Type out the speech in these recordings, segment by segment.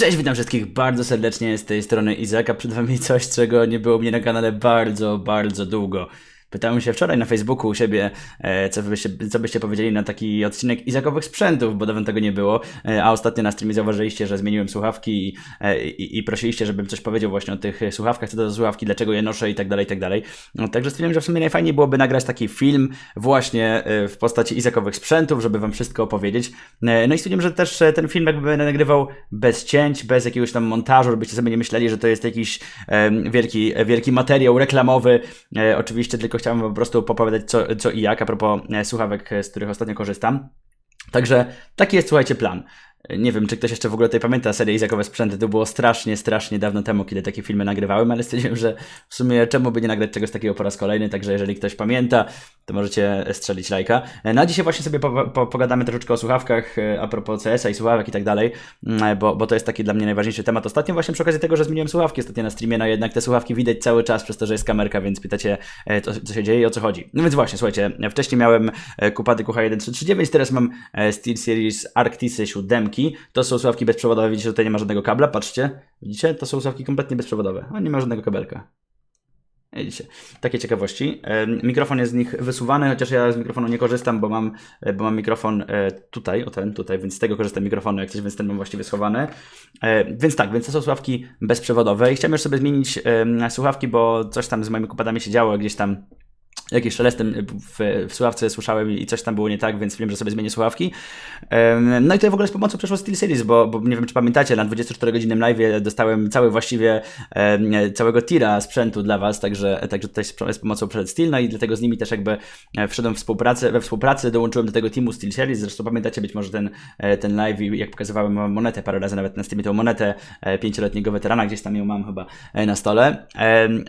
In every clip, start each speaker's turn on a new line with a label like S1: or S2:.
S1: Cześć, witam wszystkich bardzo serdecznie z tej strony Izaka. Przed wami coś, czego nie było mnie na kanale bardzo, bardzo długo. Pytałem się wczoraj na Facebooku u siebie, e, co byście, co byście powiedzieli na taki odcinek Izakowych sprzętów, bo dawno tego nie było, e, a ostatnio na streamie zauważyliście, że zmieniłem słuchawki i, e, i, i prosiliście, żebym coś powiedział właśnie o tych słuchawkach, co to za słuchawki, dlaczego je noszę i tak dalej, i tak dalej. No, także stwierdziłem, że w sumie najfajniej byłoby nagrać taki film właśnie w postaci Izakowych sprzętów, żeby wam wszystko opowiedzieć. No i stwierdziłem, że też ten film jakby nagrywał bez cięć, bez jakiegoś tam montażu, żebyście sobie nie myśleli, że to jest jakiś wielki, wielki materiał reklamowy. Oczywiście tylko chciałem po prostu popowiadać co, co i jak a propos e, słuchawek, e, z których ostatnio korzystam. Także taki jest, słuchajcie, plan. Nie wiem, czy ktoś jeszcze w ogóle tutaj pamięta serię Izakowe Sprzęty. To było strasznie, strasznie dawno temu, kiedy takie filmy nagrywałem, ale stwierdziłem, że w sumie czemu by nie nagrać czegoś takiego po raz kolejny, także jeżeli ktoś pamięta, to możecie strzelić lajka. No a dzisiaj właśnie sobie po, po, pogadamy troszeczkę o słuchawkach, e, a propos CS-a i słuchawek i tak dalej, mm, bo, bo to jest taki dla mnie najważniejszy temat. Ostatnio właśnie przy okazji tego, że zmieniłem słuchawki ostatnio na streamie, no jednak te słuchawki widać cały czas przez to, że jest kamerka, więc pytacie, e, co, co się dzieje i o co chodzi. No więc właśnie, słuchajcie, wcześniej miałem e, Kupady QH1339, teraz mam e, SteelSeries Arctisy 7. To są słuchawki bezprzewodowe, widzicie, że tutaj nie ma żadnego kabla, patrzcie, widzicie, to są słuchawki kompletnie bezprzewodowe, a nie ma żadnego kabelka. Widzicie, takie ciekawości. Mikrofon jest z nich wysuwany, chociaż ja z mikrofonu nie korzystam, bo mam, e, bo mam mikrofon e, tutaj, o ten, tutaj, więc z tego korzystam mikrofonu, jak coś, więc ten mam właściwie schowany. E, Więc tak, więc to są słuchawki bezprzewodowe. I chciałem już sobie zmienić słuchawki, bo coś tam z moimi kupadami się działo, gdzieś tam jakieś szelestem w, w słuchawce słyszałem i coś tam było nie tak, więc wiem, że sobie zmienię słuchawki. No i to w ogóle z pomocą przeszło SteelSeries, bo, bo nie wiem, czy pamiętacie, na 24-godzinnym live dostałem cały właściwie całego tira sprzętu dla Was, także, także tutaj z, pomocą przed Steel, no i dlatego z nimi też jakby e, wszedłem w współpracę, we współpracy, dołączyłem do tego teamu SteelSeries, zresztą pamiętacie być może ten, e, ten live, jak pokazywałem monetę parę razy nawet na Steamie, tą monetę e, pięcioletniego weterana, gdzieś tam ją mam chyba e, na stole.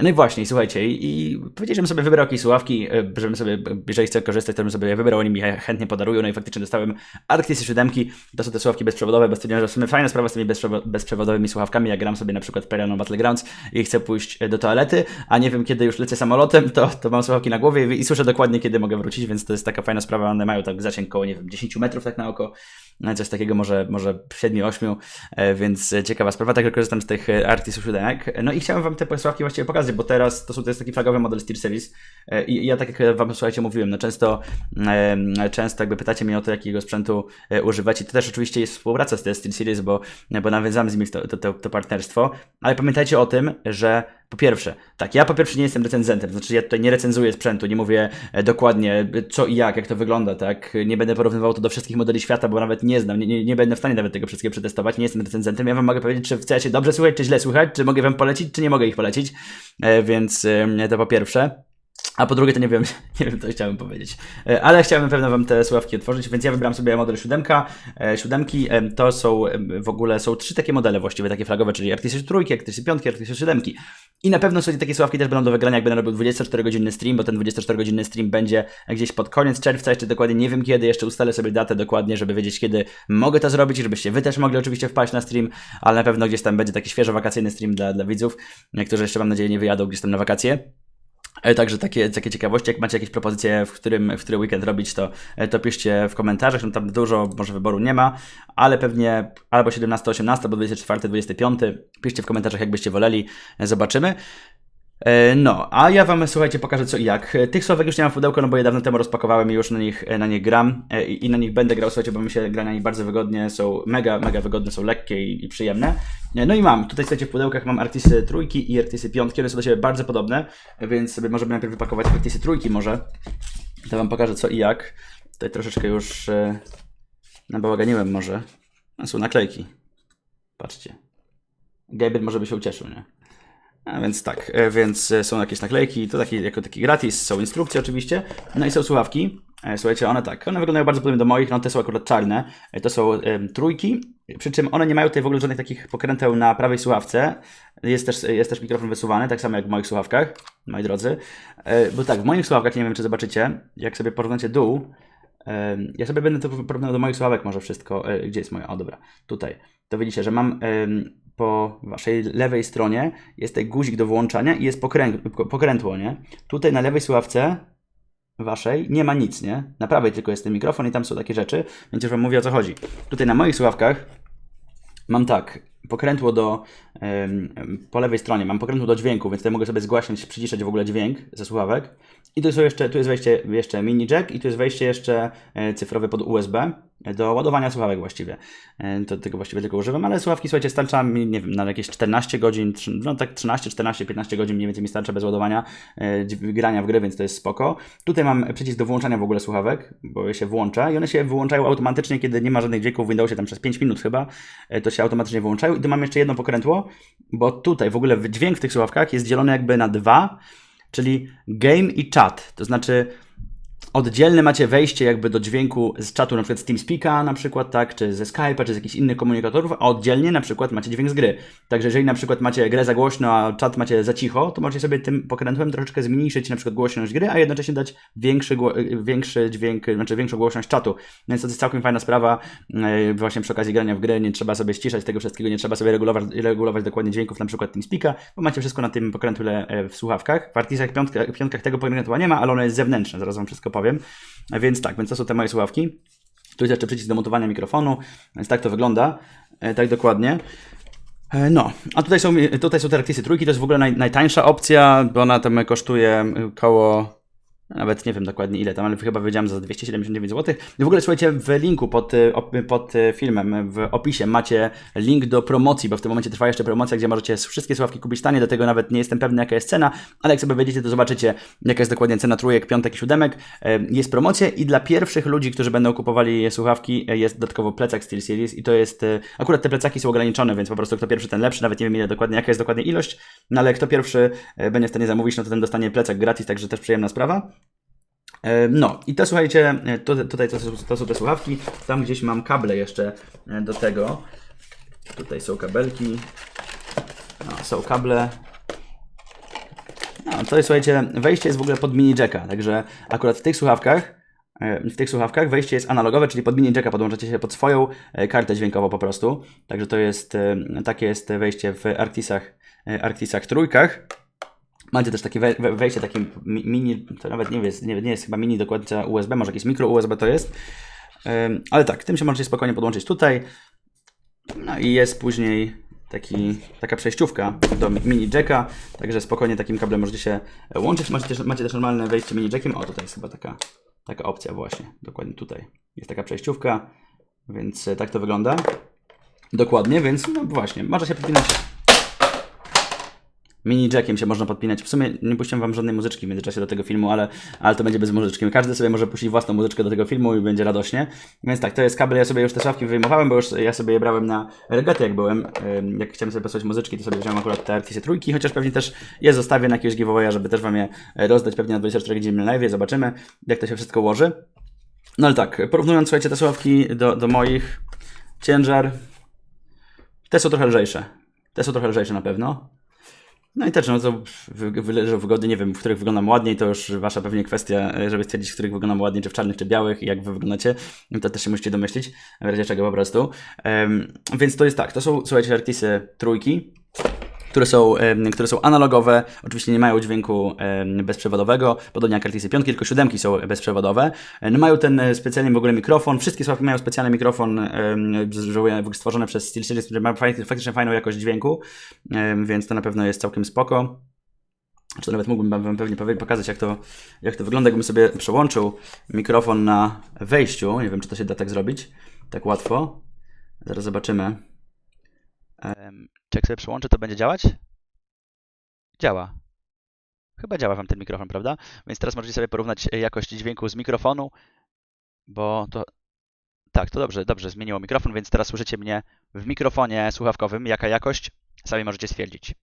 S1: No i właśnie, słuchajcie, i, i powiedzieli, żebym sobie wybrał jakieś słuchawki, e, żebym sobie, jeżeli chcę korzystać, to bym sobie je wybrał, oni mi chętnie podarują, no i faktycznie dostałem Arctis 7, to są te słuchawki bezprzewodowe, bo stwierdziłem, że w sumie fajna sprawa z tymi bezprzewo- bezprzewodowymi słuchawkami, jak gram sobie na przykład w Periano Battlegrounds i chcę pójść e, do toalety, a nie wiem kiedy już lecę samolotem, to, to mam słuchawki na głowie i, słyszę dokładnie kiedy mogę wrócić, więc to jest taka fajna sprawa, one mają tak zasięg koło, nie wiem, 10 metrów tak na oko, no, coś takiego może, może 7-8, e, więc e, ciekawa sprawa, także korzystam z tych e, Arctis 7. No i chciałem wam te słuchawki właściwie pokazać, bo teraz to, są, to jest taki flagowy model SteelSeries e, i ja tak jak wam słuchajcie mówiłem, no często, często jakby pytacie mnie o to, jakiego sprzętu e, używać i to też oczywiście jest współpraca z SteelSeries, bo, bo nawiązamy z nimi to, to, to, partnerstwo, ale pamiętajcie o tym, że po pierwsze, tak, ja po pierwsze nie jestem recenzentem, znaczy ja tutaj nie recenzuję sprzętu, nie mówię e, dokładnie e, co i jak, jak to wygląda, tak, nie będę porównywał to do wszystkich modeli świata, bo nawet nie znam, nie, nie, będę w stanie nawet tego wszystkiego przetestować, nie jestem recenzentem, ja wam mogę powiedzieć, czy chcecie dobrze słuchać, czy źle słuchać, czy mogę wam polecić, czy nie mogę ich polecić, e, więc e, to po pierwsze. A po drugie, to nie wiem, nie wiem, co chciałem powiedzieć. E, Ale chciałem na pewno Wam te słuchawki otworzyć, więc ja wybrałem sobie model 7. E, Siódemki e, to są w ogóle są trzy takie modele właściwie, takie flagowe, czyli Arctis 3, Arctis 5, Arctis 7. I na pewno sobie takie słuchawki też będą do wygrania, jak będę robił 24-godzinny stream, bo ten 24-godzinny stream będzie gdzieś pod koniec czerwca, jeszcze dokładnie nie wiem kiedy, jeszcze ustalę sobie datę dokładnie, żeby wiedzieć kiedy mogę to zrobić, żebyście Wy też mogli oczywiście wpaść na stream, ale na pewno gdzieś tam będzie taki świeżo wakacyjny stream dla, dla widzów, którzy jeszcze mam nadzieję nie wyjadą gdzieś tam na wakacje. E, Także takie, takie ciekawości, jak macie jakieś propozycje, w którym, w który weekend robić, to, e, to piszcie w komentarzach. No tam dużo może wyboru nie ma, ale pewnie albo 17, 18, albo 24, 25. Piszcie w komentarzach, jakbyście woleli. E, Zobaczymy. E, No, a ja wam słuchajcie, pokażę co i jak. E, Tych słówek już nie mam w pudełku, no bo je dawno temu rozpakowałem i już na nich, e, na nich gram i, i na nich będę grał, słuchajcie, bo mi się gra na nich bardzo wygodnie, są mega, mega wygodne, są lekkie i, i przyjemne. No i mam, tutaj słuchajcie w pudełkach mam Artisy trójki i Artisy piątki, one są do siebie bardzo podobne, więc sobie możemy najpierw wypakować Artisy trójki może. To wam pokażę co i jak. Tutaj troszeczkę już e, nabałaganiłem może. A są naklejki. Patrzcie. Gabriel może by się ucieszył, nie? A więc tak, e, więc e, są jakieś naklejki, to taki, jako taki gratis, są instrukcje oczywiście, no i są słuchawki. E, Słuchajcie, one tak, one wyglądają bardzo podobnie do moich, no te są akurat czarne, to są trójki, przy czym one nie mają tutaj w ogóle żadnych takich pokręteł na prawej słuchawce, jest też, jest też mikrofon wysuwany, tak samo jak w moich słuchawkach, moi drodzy, bo tak, w moich słuchawkach, nie wiem czy zobaczycie, jak sobie porównacie dół, ja sobie będę to porównał do moich słuchawek może wszystko, gdzie jest moja, o dobra, tutaj, to widzicie, że mam po waszej lewej stronie jest tutaj guzik do włączania i jest pokrę... pokrętło, nie? Tutaj na lewej słuchawce waszej nie ma nic, nie? Na prawej tylko jest ten mikrofon i tam są takie rzeczy, więc już wam mówię o co chodzi. Tutaj na moich słuchawkach mam tak, pokrętło do, po lewej stronie mam pokrętło do dźwięku, więc tutaj mogę sobie zgłaśniać, przyciszać w ogóle dźwięk ze słuchawek. I tu, są jeszcze, tu jest wejście jeszcze mini jack i tu jest wejście jeszcze e, cyfrowe pod USB do ładowania słuchawek właściwie. E, To tego właściwie tylko używam, ale słuchawki, słuchajcie, starcza mi, nie wiem, na jakieś 14 godzin, no tak 13, 14, 15 godzin mniej więcej mi starcza bez ładowania e, grania w gry, więc to jest spoko. Tutaj mam przycisk do włączania w ogóle słuchawek, bo je się włącza i one się wyłączają automatycznie, kiedy nie ma żadnych dźwięków w Windowsie, tam przez 5 minut chyba, e, to się automatycznie wyłączają. I tu mam jeszcze jedno pokrętło, bo tutaj w ogóle dźwięk w tych słuchawkach jest dzielony jakby na dwa, czyli game i chat. To znaczy oddzielne macie wejście jakby do dźwięku z czatu na przykład z TeamSpeaka na przykład, tak, czy ze Skype'a, czy z jakichś innych komunikatorów, a oddzielnie na przykład macie dźwięk z gry. Także jeżeli na przykład macie grę za głośno, a czat macie za cicho, to możecie sobie tym pokrętłem troszeczkę zmniejszyć na przykład głośność gry, a jednocześnie dać większy, większy dźwięk, znaczy większą głośność czatu. Więc to jest całkiem fajna sprawa, yy, właśnie przy okazji grania w gry, nie trzeba sobie ściszać tego wszystkiego, nie trzeba sobie regulować, regulować dokładnie dźwięków na przykład TeamSpeaka, bo macie wszystko na tym pokrętle e, w słuchawkach. W Artisach piątkach, piątkach tego pokrętła nie ma, ale ono jest zewnętrzne, zaraz wam wszystko powiem. Więc tak, więc to są te moje słuchawki. Tu jest jeszcze przycisk do montowania mikrofonu, więc tak to wygląda, e, tak dokładnie. E, No, a tutaj są, tutaj są te Arctisy trójki, to jest w ogóle naj, najtańsza opcja, bo ona tam kosztuje koło, nawet nie wiem dokładnie ile tam, ale chyba powiedziałem za 279 zł. I w ogóle słuchajcie, w linku pod, y, pod y, filmem, w opisie macie link do promocji, bo w tym momencie trwa jeszcze promocja, gdzie możecie wszystkie słuchawki kupić tanie, do tego nawet nie jestem pewny jaka jest cena, ale jak sobie wejdziecie, to zobaczycie jaka jest dokładnie cena trójek, piątek i siódemek. E, Jest promocja i dla pierwszych ludzi, którzy będą kupowali słuchawki, jest dodatkowo plecak SteelSeries i to jest, akurat te plecaki są ograniczone, więc po prostu kto pierwszy, ten lepszy, nawet nie wiem ile dokładnie, jaka jest dokładnie ilość, no ale kto pierwszy e, będzie w stanie zamówić, no to ten dostanie plecak gratis, także też przyjemna sprawa. E, No i to słuchajcie, e, to, tutaj to, to są te słuchawki, tam gdzieś mam kable jeszcze do tego. Tutaj są kabelki, no, są kable. No, to jest, słuchajcie, wejście jest w ogóle pod mini jacka, także akurat w tych słuchawkach, w tych słuchawkach wejście jest analogowe, czyli pod mini jacka podłączacie się pod swoją e, kartę dźwiękową po prostu. Także to jest, e, takie jest wejście w Arctisach, e, Arctisach trójkach. Macie też takie we- we- wejście, takie mi- mini, to nawet nie jest, nie, nie jest chyba mini dokładnie USB, może jakieś mikro USB to jest. Ale tak, tym się możecie spokojnie podłączyć tutaj. No i jest później taki, taka przejściówka do mi- mini jacka, także spokojnie takim kablem możecie się e, łączyć. Macie też, macie też normalne wejście mini jackiem. O, tutaj jest chyba taka, taka opcja właśnie, dokładnie tutaj. Jest taka przejściówka, więc e, tak to wygląda. Dokładnie, więc no właśnie, może się podpinać Mini jackiem się można podpinać. W sumie nie puściłem wam żadnej muzyczki w międzyczasie do tego filmu, ale, ale to będzie bez muzyczki. Każdy sobie może puścić własną muzyczkę do tego filmu i będzie radośnie. Więc tak, to jest kabel. Ja sobie już te szafki wyjmowałem, bo już ja sobie je brałem na regaty, jak byłem. Jak chciałem sobie posłuchać muzyczki, to sobie wziąłem akurat te Artisy trójki, chociaż pewnie też je zostawię na jakiegoś giveawaya, żeby też wam je e, rozdać pewnie na 24 godziny live. Zobaczymy, jak to się wszystko ułoży. No ale tak, porównując, słuchajcie, te słuchawki do, do moich, ciężar, te są trochę lżejsze. Te są trochę lżejsze na pewno. No i też, no to wy- wyleżą wygody, nie wiem, w których wyglądam ładniej, to już wasza pewnie kwestia, e, żeby stwierdzić, w których wyglądam ładniej, czy w czarnych, czy białych i jak wy wyglądacie, to też się musicie domyślić, w razie czego po prostu. Em, więc to jest tak, to są, słuchajcie, Artisy trójki, które są, które są analogowe, oczywiście nie mają dźwięku bezprzewodowego, podobnie jak Artisy piątki, tylko siódemki są bezprzewodowe. No mają ten e, specjalny w ogóle mikrofon, wszystkie słuchawki mają specjalny mikrofon stworzony przez SteelSeries, który ma faktycznie fajną jakość dźwięku, więc to na pewno jest całkiem spoko. Czy to nawet mógłbym wam pewnie pokazać, jak to, jak to wygląda, jakbym sobie przełączył mikrofon na wejściu. Nie wiem, czy to się da tak zrobić, tak łatwo. Zaraz zobaczymy. Czy jak sobie przełączę, to będzie działać? Działa. Chyba działa wam ten mikrofon, prawda? Więc teraz możecie sobie porównać e, jakość dźwięku z mikrofonu, bo to... Tak, to dobrze, dobrze, zmieniło mikrofon, więc teraz słyszycie mnie w mikrofonie słuchawkowym. Jaka jakość? Sami możecie stwierdzić.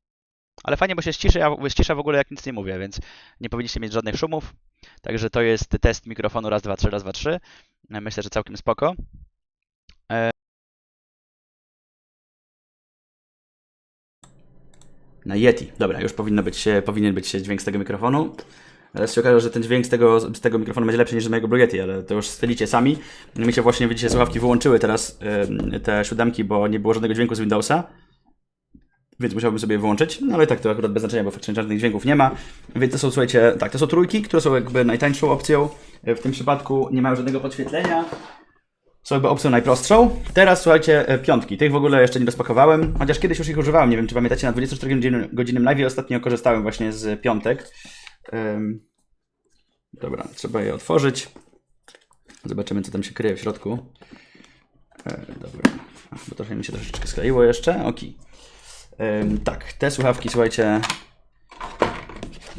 S1: Ale fajnie, bo się ściszy, ja ścisza w ogóle jak nic nie mówię, więc nie powinniście mieć żadnych szumów. Także to jest test mikrofonu raz, dwa, trzy, raz, dwa, trzy. Myślę, że całkiem spoko. Na Yeti. Dobra, już powinno być, powinien być dźwięk z tego mikrofonu. Teraz się okaże, że ten dźwięk z tego, z tego mikrofonu będzie lepszy niż z mojego Blue Yeti, ale to już stylicie sami. Mi się właśnie, widzicie, słuchawki wyłączyły teraz te siódemki, bo nie było żadnego dźwięku z Windowsa. Więc musiałbym sobie wyłączyć, no ale tak to akurat bez znaczenia, bo faktycznie żadnych dźwięków nie ma. Więc to są, słuchajcie, tak, to są trójki, które są jakby najtańszą opcją. W tym przypadku nie mają żadnego podświetlenia. Są jakby opcją najprostszą. Teraz słuchajcie, e, piątki. Tych w ogóle jeszcze nie rozpakowałem, chociaż kiedyś już ich używałem. Nie wiem, czy pamiętacie, na 24-godzinnym live ostatnio korzystałem właśnie z piątek. Dobra, trzeba je otworzyć. Zobaczymy, co tam się kryje w środku. E, dobra, bo trochę mi się troszeczkę skleiło jeszcze. Ok. Tak, te słuchawki, słuchajcie,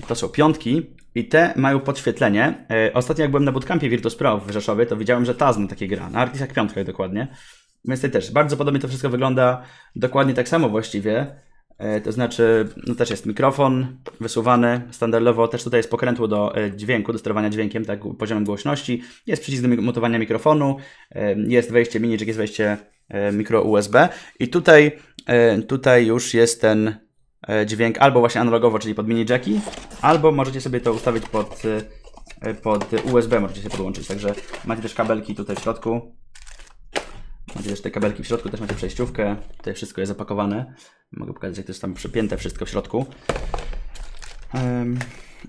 S1: to są piątki i te mają podświetlenie. E, Ostatnio jak byłem na bootcampie Virtus Pro w Rzeszowie, to widziałem, że Tazm takie gra, na Artisach piątkach dokładnie. Więc tutaj też bardzo podobnie to wszystko wygląda dokładnie tak samo właściwie. E, To znaczy, no też jest mikrofon wysuwany standardowo, też tutaj jest pokrętło do e, dźwięku, do sterowania dźwiękiem, tak poziomem głośności. Jest przycisk do montowania mikrofonu, jest wejście mini jack, jest wejście mikro USB i tutaj, tutaj już jest ten dźwięk albo właśnie analogowo, czyli pod mini jacki, albo możecie sobie to ustawić pod, e, pod USB, możecie się podłączyć. Także macie też kabelki tutaj w środku. Macie też te kabelki w środku, też macie przejściówkę. Tutaj wszystko jest zapakowane. Mogę pokazać, jak to jest tam przypięte wszystko w środku. Em,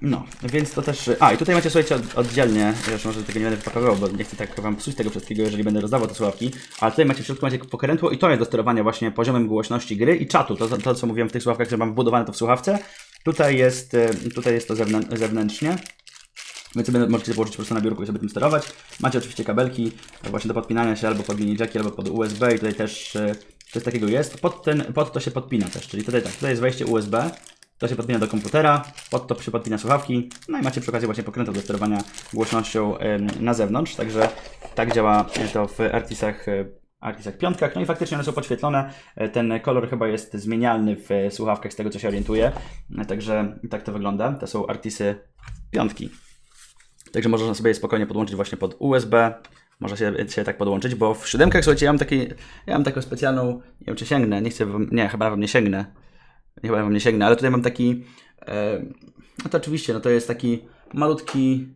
S1: no, więc to też. A, i tutaj macie, słuchajcie, od, oddzielnie. Już może tego nie będę wypakowywał, bo nie chcę tak wam psuć tego wszystkiego, jeżeli będę rozdawał te słuchawki. Ale tutaj macie w środku macie pokrętło i to jest do sterowania właśnie poziomem głośności gry i czatu. To, to, co mówiłem w tych słuchawkach, że mam wbudowane to w słuchawce. Tutaj jest, e, tutaj jest to zewnę- zewnętrznie. Więc sobie możecie położyć po prostu na biurku i sobie tym sterować. Macie oczywiście kabelki właśnie do podpinania się albo pod mini jacki, albo pod USB i tutaj też e, coś takiego jest. Pod, ten, pod to się podpina też, czyli tutaj tak, tutaj jest wejście USB, to się podpina do komputera, pod to się podpina słuchawki, no i macie przy okazji właśnie pokrętło do sterowania głośnością na zewnątrz, także tak działa to w Artisach e, Artisach piątkach, no i faktycznie one są podświetlone, E, ten kolor chyba jest zmienialny w e, słuchawkach z tego co się orientuję, E, także tak to wygląda, to są Artisy piątki. Także można sobie je spokojnie podłączyć właśnie pod USB. Można się, się tak podłączyć, bo w siódemkach, słuchajcie, ja mam, taki, ja mam taką specjalną, nie wiem czy sięgnę, nie chcę, nie, chyba wam nie sięgnę. Chyba wam nie sięgnę, ale tutaj mam taki, e, no to oczywiście, no to jest taki malutki,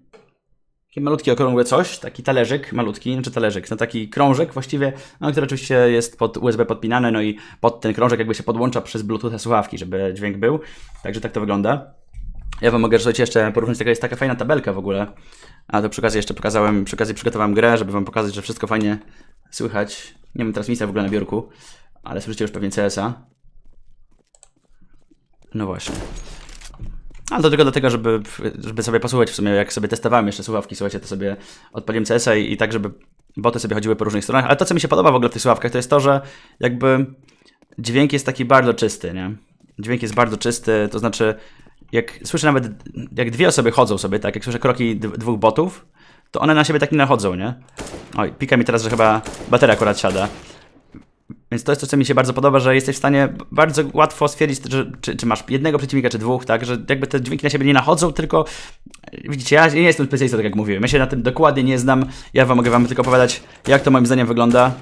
S1: taki malutki okrągłe coś, taki talerzyk malutki, znaczy talerzyk, no taki krążek właściwie, no, który oczywiście jest pod USB podpinany, no i pod ten krążek jakby się podłącza przez Bluetooth słuchawki, żeby dźwięk był. Także tak to wygląda. Ja wam mogę słuchajcie, jeszcze porównać, taka jest taka fajna tabelka w ogóle. A to przy okazji jeszcze pokazałem, przy okazji przygotowałem grę, żeby wam pokazać, że wszystko fajnie słychać. Nie mam teraz miejsca w ogóle na biurku, ale słyszycie już pewnie CS-a. No właśnie. Ale to tylko dlatego, żeby, żeby sobie posłuchać w sumie, jak sobie testowałem jeszcze słuchawki, słuchajcie, to sobie odpaliłem CS-a i, i tak, żeby boty sobie chodziły po różnych stronach. Ale to, co mi się podoba w ogóle w tych słuchawkach, to jest to, że jakby dźwięk jest taki bardzo czysty, nie? Dźwięk jest bardzo czysty, to znaczy jak słyszę nawet, jak dwie osoby chodzą sobie, tak, jak słyszę kroki dwóch botów, to one na siebie tak nie nachodzą, nie? Oj, pika mi teraz, że chyba bateria akurat siada. Więc to jest to, co mi się bardzo podoba, że jesteś w stanie bardzo łatwo stwierdzić, że, czy, czy masz jednego przeciwnika, czy dwóch, tak, że jakby te dźwięki na siebie nie nachodzą, tylko widzicie, ja nie jestem specjalistą, tak jak mówiłem, ja się na tym dokładnie nie znam, ja wam mogę wam tylko opowiadać, jak to moim zdaniem wygląda.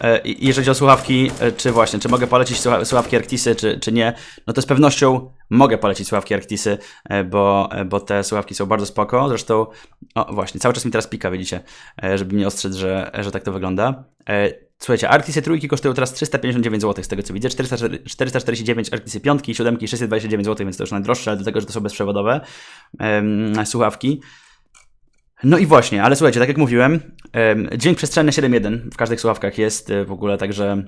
S1: E, Jeżeli chodzi o słuchawki, e, czy właśnie, czy mogę polecić słucha- słuchawki Arctisy, czy, czy nie, no to z pewnością mogę polecić słuchawki Arctisy, e, bo, e, bo te słuchawki są bardzo spoko. Zresztą, o właśnie, cały czas mi teraz pika, widzicie, e, żeby mnie ostrzec, że, że tak to wygląda. Słuchajcie, Arctisy trójki kosztują teraz 359 zł z tego co widzę, 400, 449 Arctisy piątki, siódemki 629 zł, więc to już najdroższe, ale do tego, że to są bezprzewodowe em, słuchawki. No i właśnie, ale słuchajcie, tak jak mówiłem, em, dźwięk przestrzenny 7.1 w każdych słuchawkach jest w ogóle, także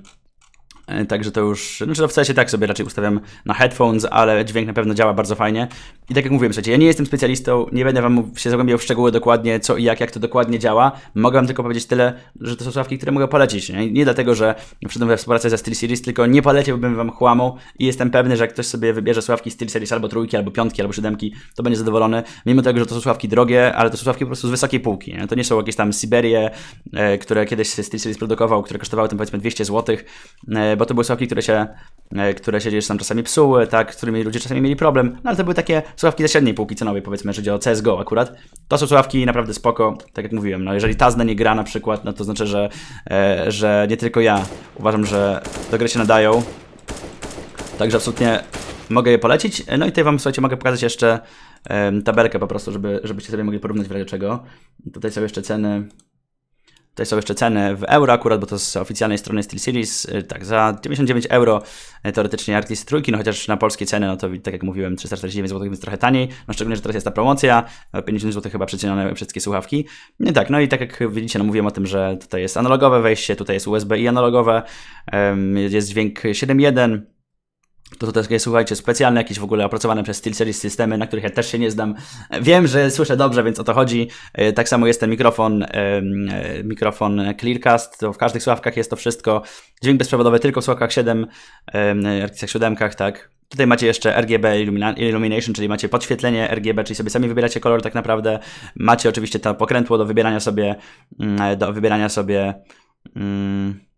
S1: Także to już, znaczy no w sensie tak sobie raczej ustawiam na headphones, ale dźwięk na pewno działa bardzo fajnie. I tak jak mówiłem, słuchajcie, ja nie jestem specjalistą, nie będę wam się zagłębiał w szczegóły dokładnie co i jak, jak to dokładnie działa. Mogę wam tylko powiedzieć tyle, że to są słuchawki, które mogę polecić. Nie, nie dlatego, że przyszedłem we współpracę ze SteelSeries, tylko nie poleciłbym wam chłamu i jestem pewny, że jak ktoś sobie wybierze słuchawki SteelSeries albo trójki, albo piątki, albo siódemki, to będzie zadowolony. Mimo tego, że to są słuchawki drogie, ale to są słuchawki po prostu z wysokiej półki. Nie? To nie są jakieś tam Siberie, e, które kiedyś SteelSeries produkował, które kosztowały tam powiedzmy 200 zł, e, bo to były słuchawki, które się, e, które się gdzieś tam czasami psuły, tak, z którymi ludzie czasami mieli problem, no ale to były takie słuchawki ze średniej półki cenowej, powiedzmy, jeżeli chodzi o CSGO akurat. To są słuchawki naprawdę spoko, tak jak mówiłem, no jeżeli Tazna nie gra na przykład, no to znaczy, że, e, że nie tylko ja uważam, że do gry się nadają, Także absolutnie mogę je polecić. No i tutaj Wam, słuchajcie, mogę pokazać jeszcze tabelkę po prostu, żeby, żebyście sobie mogli porównać w razie czego. Tutaj są jeszcze ceny. Tutaj są jeszcze ceny w euro akurat, bo to z oficjalnej strony SteelSeries. Y, Tak, za 99 euro y, teoretycznie Arctis trójki, no chociaż na polskie ceny, no to tak jak mówiłem, 349 zł, więc trochę taniej. No szczególnie, że teraz jest ta promocja, o 50 zł chyba przecenione wszystkie słuchawki. Nie tak, no i tak jak widzicie, no mówiłem o tym, że tutaj jest analogowe wejście, tutaj jest USB i analogowe, jest dźwięk 7.1, to to też jest, słuchajcie, specjalne jakieś w ogóle opracowane przez SteelSeries systemy, na których ja też się nie znam. Wiem, że słyszę dobrze, więc o to chodzi. E, Tak samo jest ten mikrofon, e, mikrofon Clearcast, to w każdych słuchawkach jest to wszystko. Dźwięk bezprzewodowy tylko w słuchawkach 7, em, Arctisach 7, tak. Tutaj macie jeszcze RGB illumina- Illumination, czyli macie podświetlenie RGB, czyli sobie sami wybieracie kolor tak naprawdę. Macie oczywiście to pokrętło do wybierania sobie, mm, do wybierania sobie mm,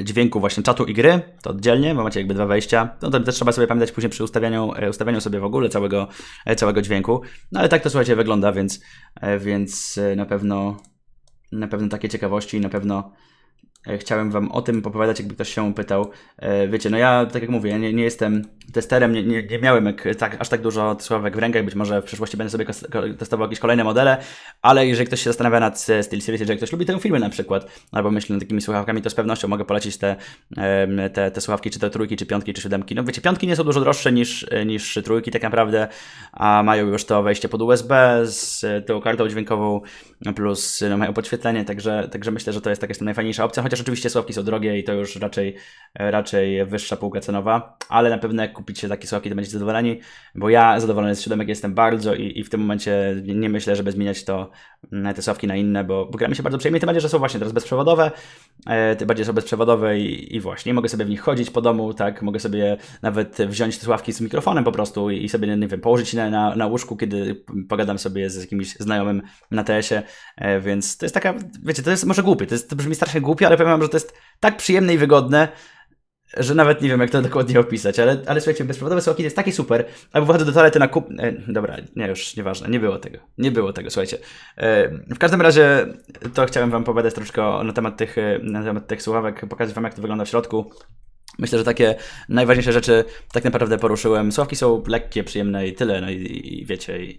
S1: dźwięku właśnie czatu i gry, to oddzielnie, bo macie jakby dwa wejścia. No to też trzeba sobie pamiętać później przy ustawianiu, e, ustawianiu sobie w ogóle całego, e, całego dźwięku. No ale tak to słuchajcie wygląda, więc, e, więc na pewno na pewno takie ciekawości, na pewno chciałem wam o tym opowiadać, jakby ktoś się pytał. Wiecie, no ja, tak jak mówię, nie, nie jestem testerem, nie, nie, nie miałem jak, tak, aż tak dużo słuchawek w rękach, być może w przyszłości będę sobie testował jakieś kolejne modele, ale jeżeli ktoś się zastanawia nad e, SteelSeries, jeżeli ktoś lubi tę firmę na przykład, albo myśli nad takimi słuchawkami, to z pewnością mogę polecić te, te, te słuchawki, czy to trójki, czy piątki, czy siódemki. No wiecie, piątki nie są dużo droższe niż, e, niż trójki tak naprawdę, a mają już to wejście pod USB z e, tą kartą dźwiękową, plus no, mają podświetlenie, także, także myślę, że to jest tam najfajniejsza opcja, chociaż oczywiście słuchawki są drogie i to już raczej, raczej wyższa półka cenowa, ale na pewno kupicie takie słuchawki, to będziecie zadowoleni, bo ja zadowolony z siódemek jestem bardzo i, i w tym momencie nie, myślę, żeby zmieniać to mm, te słuchawki na inne, bo, bo gra mi się bardzo przyjemnie, tym bardziej, że są właśnie teraz bezprzewodowe, e, tym bardziej są bezprzewodowe i, i właśnie. Mogę sobie w nich chodzić po domu, tak, mogę sobie nawet wziąć te słuchawki z mikrofonem po prostu i, i sobie, nie wiem, położyć na, na, na łóżku, kiedy pogadam sobie z jakimś znajomym na TS-ie, e, więc to jest taka, wiecie, to jest może głupie, to, jest, to brzmi strasznie głupie, ale powiem wam, że to jest tak przyjemne i wygodne, że nawet nie wiem, jak to dokładnie opisać, ale, ale słuchajcie, bezprzewodowe słuchawki jest takie super, albo wychodzę do toalety na kup... E, dobra, nie, już nieważne, nie było tego, nie było tego, słuchajcie. E, w każdym razie to chciałem wam opowiadać troszkę na temat tych, e, na temat tych słuchawek, pokazać wam, jak to wygląda w środku. Myślę, że takie najważniejsze rzeczy tak naprawdę poruszyłem. Słuchawki są lekkie, przyjemne i tyle, no i, i wiecie, i,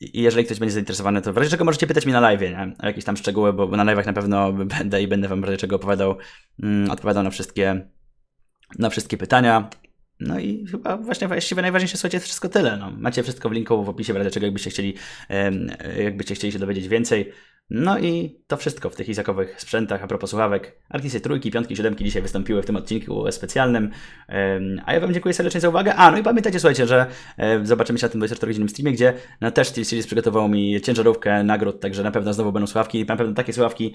S1: i jeżeli ktoś będzie zainteresowany, to w razie czego możecie pytać mnie na live, nie? O jakieś tam szczegóły, bo na live'ach na pewno będę i będę wam w razie czego opowiadał, mm, odpowiadał na wszystkie, na wszystkie pytania. No i chyba właśnie właściwie najważniejsze, słuchajcie, jest wszystko tyle. No. Macie wszystko w linku w opisie, w razie czego jakbyście chcieli, jakbyście chcieli się dowiedzieć więcej. No i to wszystko w tych izakowych sprzętach. A propos słuchawek, Artisy trójki, piątki, siódemki dzisiaj wystąpiły w tym odcinku specjalnym. A ja Wam dziękuję serdecznie za uwagę. A, no i pamiętajcie, słuchajcie, że zobaczymy się na tym 24-godzinnym streamie, gdzie no, też SteelSeries przygotował mi ciężarówkę nagród, także na pewno znowu będą słuchawki na pewno takie słuchawki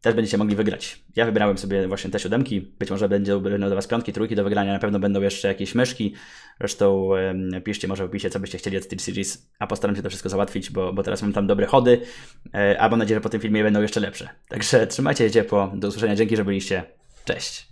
S1: też będziecie mogli wygrać. Ja wybierałem sobie właśnie te siódemki, być może będzie dla Was piątki, trójki do wygrania, na pewno będą jeszcze jakieś myszki. Zresztą piszcie może w opisie, co byście chcieli od SteelSeries, a postaram się to wszystko załatwić, bo, bo teraz mam tam dobre chody, e, a mam nadzieję, że po tym filmie będą jeszcze lepsze. Także trzymajcie się ciepło, do usłyszenia, dzięki, że byliście. Cześć!